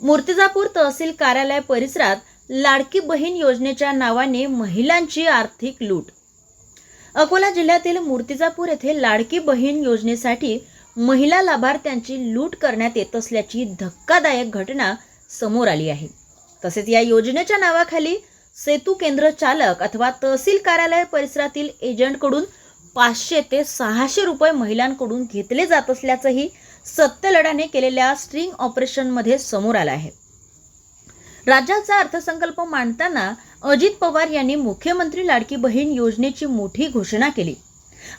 मूर्तिजापूर तहसील कार्यालय परिसरात लाडकी बहीण योजनेच्या नावाने महिलांची आर्थिक लूट. अकोला जिल्ह्यातील मूर्तिजापूर येथे लाडकी बहीण योजनेसाठी महिला लाभार्थ्यांची लूट करण्यात येत असल्याची धक्कादायक घटना समोर आली आहे. तसेच या योजनेच्या नावाखाली सेतू केंद्र चालक अथवा तहसील कार्यालय परिसरातील एजंटकडून पाचशे ते सहाशे रुपये महिलांकडून घेतले जात असल्याचंही सत्यलढाने केलेल्या स्ट्रिंग ऑपरेशनमध्ये समोर आला आहे. राज्याचा अर्थसंकल्प मांडताना अजित पवार यांनी मुख्यमंत्री लाडकी बहीण योजनेची मोठी घोषणा केली.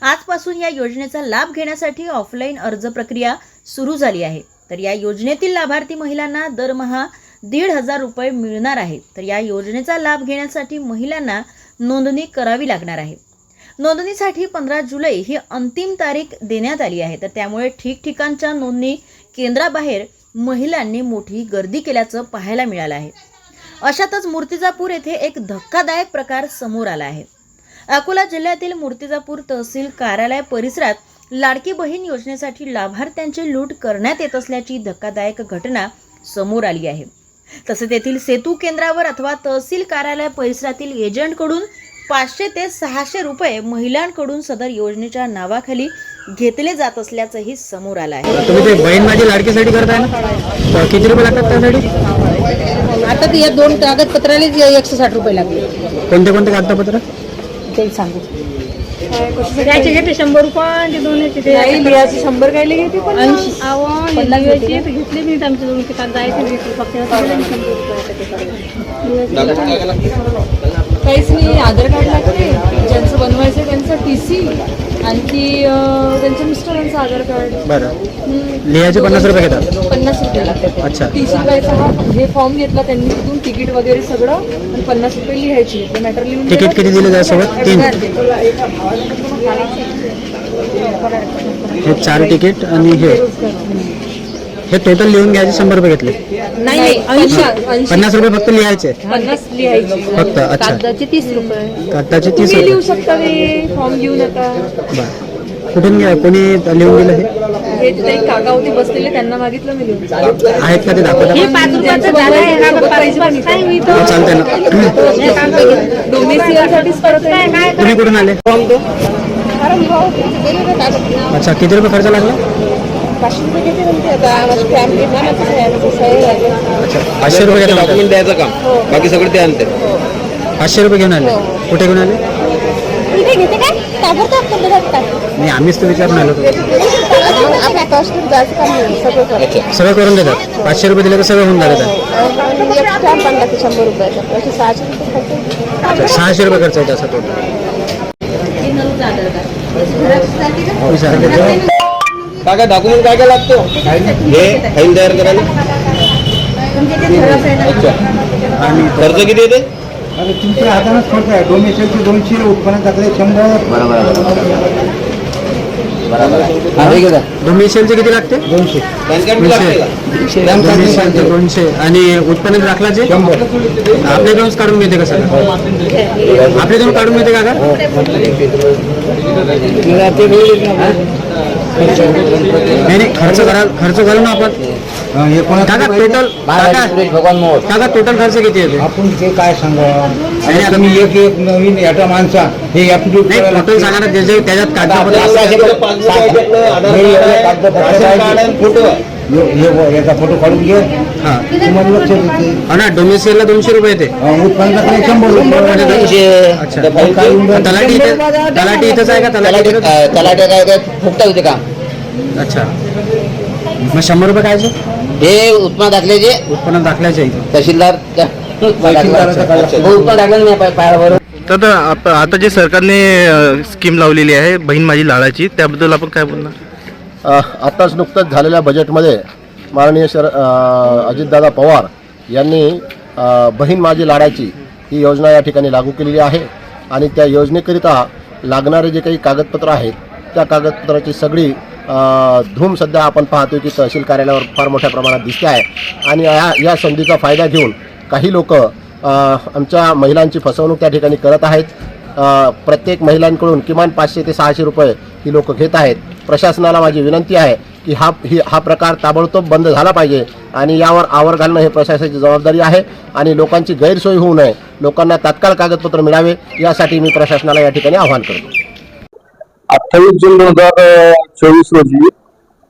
आजपासून या योजनेचा लाभ घेण्यासाठी ऑफलाईन अर्ज प्रक्रिया सुरू झाली आहे. तर या योजनेतील लाभार्थी महिलांना दरमहा दीड हजार रुपये मिळणार आहे. तर या योजनेचा लाभ घेण्यासाठी महिलांना नोंदणी करावी लागणार आहे. नोंदणीसाठी पंधरा जुलै ही अंतिम तारीख देण्यात आली आहे. तर त्यामुळे ठिकठिकाणच्या नोंदणी केंद्राबाहेर महिलांनी मोठी गर्दी केल्याचं पाहायला मिळालं आहे. अशातच मूर्तिजापूर येथे एक धक्कादायक प्रकार समोर आला आहे. अकोला जिल्ह्यातील मूर्तिजापूर तहसील कार्यालय परिसरात लाडकी बहीण योजनेसाठी लाभार्थ्यांची लूट करण्यात येत असल्याची धक्कादायक घटना समोर आली आहे. तसेच येथील सेतू केंद्रावर अथवा तहसील कार्यालय परिसरातील एजंटकडून पाचशे ते सहाशे रुपये महिलांकडून सदर योजनेच्या नावाखाली घेतले जात असल्याचंही समोर आलं आहे. तुम्ही ते बहीण माझी लाडकीसाठी करताय ना? तर किती रुपये लागतात त्यासाठी? आता ते या दोन कागदपत्रालाच एकशे साठ रुपये लागले. कोणते कोणते कागदपत्र? ते सांगू. त्याचे घेते शंभर रुपये शंभर कायले घेते घेतले मी घेतले फक्त काहीच नाही आधार कार्ड लागते ज्यांचं बनवायचं त्यांचं टी सी आणखी अं, त्यांच्या मिस्टरांचं आधार कार्ड बरं. लिहायचे पन्नास रुपये घेतात? पन्नास रुपये. लागतात अच्छा. टी सी लिहायचा हा हे फॉर्म घेतला त्यांनी तिथून तिकीट वगैरे सगळं आणि पन्नास रुपये लिहायची. ते मॅटर लिहून तिकीट दिलं. किती दिले त्यासोबत तीन. हे चार तिकीट आणि हे. हे टोटल लिहून घ्यायचे शंभर रुपये घेतले. नाही नाही ऐंशी. ऐंशी. पन्नास रुपये फक्त लिहायचे. पन्नास लिहायची. फक्त अच्छा. कागदाचे तीस रुपये. कागदाचे तीस तुम्ही लिहू रुपये शकता फॉर्म घेऊन आता बरं. कुठून घ्या कोणी लिहून दिलं हे? हे तिथे एक काका होते बसलेले त्यांना मागितलं मी लिहून. आहेत का ते दाखवता? हे पाच रुपयाचं झालं आहे. का बरं, पाच रुपयाचं काय मी तर चालतंय ना. आहे. तुम्ही कुठून आले? अच्छा किती रुपये खर्च लागला? अच्छा पाचशे रुपये घेतला डॉक्युमेंट द्यायचं काम. बाकी सगळं ते आणते. पाचशे रुपये घेऊन आले. कुठे घेऊन आले? इथे घेते काय? ताबडतोब जातात नाही आम्हीच तर विचारून आलो. होतो. सगळं करून. देतात. पाचशे रुपये दिले तर सगळं होऊन जातं. अच्छा सहाशे रुपये खर्च येतो असं टोटल विचार. काय काय डॉक्युमेंट काय काय लागतो? हे फाईल तयार करायला अच्छा. आणि खर्च किती येते? अरे तुमच्या हातानच खर्च आहे. डोमेशनचे दोनशे उत्पन्न टाकले शंभर. डोमिशियलचे किती लागते? दोनशे. दोनशे. आणि उत्पन्न दाखलाचे? शंभर. आपल्याकडूनच काढून मिळते का सगळं? आपल्याकडून काढून मिळते का का नाही नाही खर्च करा खर्च करू ना आपण. काका टोटल काका काका टोटल खर्च किती येते आपण ते काय सांगा नाही, आता तुम्ही एक एक नवीन याचा माणसा हे ऍप्टिट्यूड नाही टोटल सांगा ना त्याच्यात कागदपत्र फोटो. याचा फोटो काढून घे. हा. तुम्हाला लक्ष देते. हो ना डोमिशियलला दोनशे रुपये येते. अं, उत्पन्न शंभर रुपये. दोनशे. अच्छा. त्या फाईलचे- तलाठी इथे तलाठी इथंच आहे का? तलाठी इथंच? तलाट्या काय काय फुकटा होते का? अच्छा. मग शंभर रुपये काय हे उत्पन्न दाखल्याचे उत्पन्न दाखल्याचे इथं. तहसीलदार तहसीलदाराचा काढला. हो, उत्पन्न दाखलं नाही पायावर तर आता जे सरकारने अ, स्कीम लावलेली आहे बहीण माझी लाडाची त्याबद्दल आपण काय बोलणार? आत्ताच नुकतंच झालेल्या बजेटमध्ये माननीय शर अजितदादा पवार यांनी बहीण माझी लाडाची ही योजना या ठिकाणी लागू केलेली आहे. आणि त्या योजनेकरिता लागणारे जे काही कागदपत्र आहेत त्या कागदपत्राची सगळी धूम सध्या आपण पाहतो की तहसील कार्यालयावर फार मोठ्या प्रमाणात दिसते आहे. आणि या या संधीचा फायदा घेऊन काही लोक आमच्या महिलांची फसवणूक त्या ठिकाणी करत आहेत. प्रत्येक महिलांकडून किमान पाचशे ते सहाशे रुपये ही लोक घेत आहेत. प्रशासनाला माझी विनंती आहे की हा ही हा प्रकार ताबडतोब बंद झाला पाहिजे आणि यावर आवर घालणं हे प्रशासनाची जबाबदारी आहे आणि लोकांची गैरसोय होऊ नये. लोकांना तात्काळ कागदपत्र मिळावे यासाठी मी प्रशासनाला या ठिकाणी आवाहन करतो. अठ्ठावीस जून दोन हजार चोवीस रोजी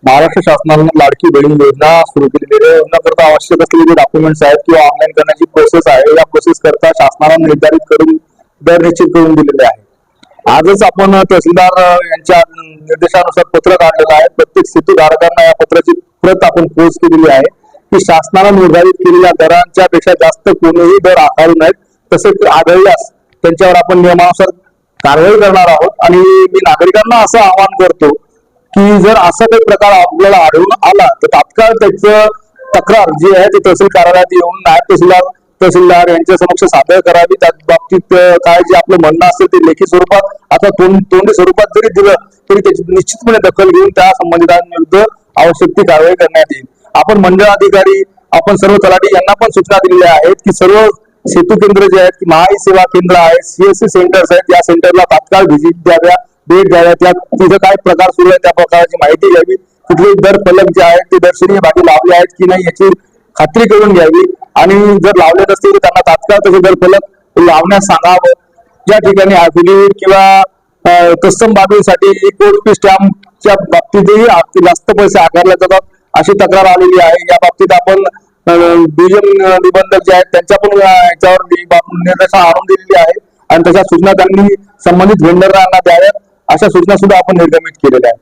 महाराष्ट्र शासनाने लाडकी बहीण योजना सुरू केलेली आहे. आवश्यक असलेले जे डॉक्युमेंट्स आहेत किंवा ऑनलाईन करण्याची प्रोसेस आहे. या प्रोसेस करता शासनाला निर्धारित करून दर निश्चित करून दिलेले आहे. आजच आपण तहसीलदार यांच्या निर्देशानुसार पत्र काढलेलं आहे. प्रत्येक सेतूधारकांना या पत्राची प्रत आपण पोच केलेली आहे. की शासनानं निर्धारित केलेल्या दरांच्या पेक्षा जास्त कोणीही दर आकारू नयेत. तसेच आढळल्यास त्यांच्यावर आपण नियमानुसार कारवाई करणार आहोत. आणि मी नागरिकांना असं आवाहन करतो की जर असा काही प्रकार आपल्याला आढळून आला तर तात्काळ त्याचं तक्रार जी आहे ती तहसील कार्यालयात येऊन नायब तहसीलदार तहसीलदार यांच्या समक्ष सादर करावी. त्या बाबतीत काय जे आपलं म्हणणं असेल ते लेखी स्वरूपात आता तोंड तोंडी स्वरूपात जरी दिलं तरी त्याची निश्चितपणे दखल घेऊन त्या संबंधितांविरुद्ध आवश्यक ती कारवाई करण्यात येईल. आपण मंडळ अधिकारी आपण सर्व तलाठी यांना पण सूचना दिलेल्या आहेत की सर्व सेतू केंद्र जे आहेत महाई सेवा केंद्र आहेत सीएससी सेंटर्स आहेत या सेंटरला तात्काळ व्हिजिट द्याव्या भेट द्याव्या त्या तिथं काय प्रकार सुरू आहे त्या प्रकाराची माहिती घ्यावी. तिथले दर फलक जे आहेत ते दर्शनीय भागी लावले आहेत की नाही याची खात्री करून घ्यावी. आणि जर लावलेत असतील तर त्यांना तात्काळ तसे दर फलक लावण्यास सांगावं. ज्या ठिकाणी अफिडेव्हिट किंवा कस्टम तत्सम बाबीसाठी कोर्ट फी स्टॅम्पच्या बाबतीतही जास्त पैसे आकारले जातात. अशी तक्रार आलेली आहे. या बाबतीत आपण दुय्यम निबंधक जे आहेत त्यांच्या पण याच्यावर निर्देश आणून दिलेली आहे. आणि तशा सूचना त्यांनी संबंधित व्हेंडरांना द्याव्यात. अशा सूचना सुद्धा आपण निर्गमित केलेल्या आहेत.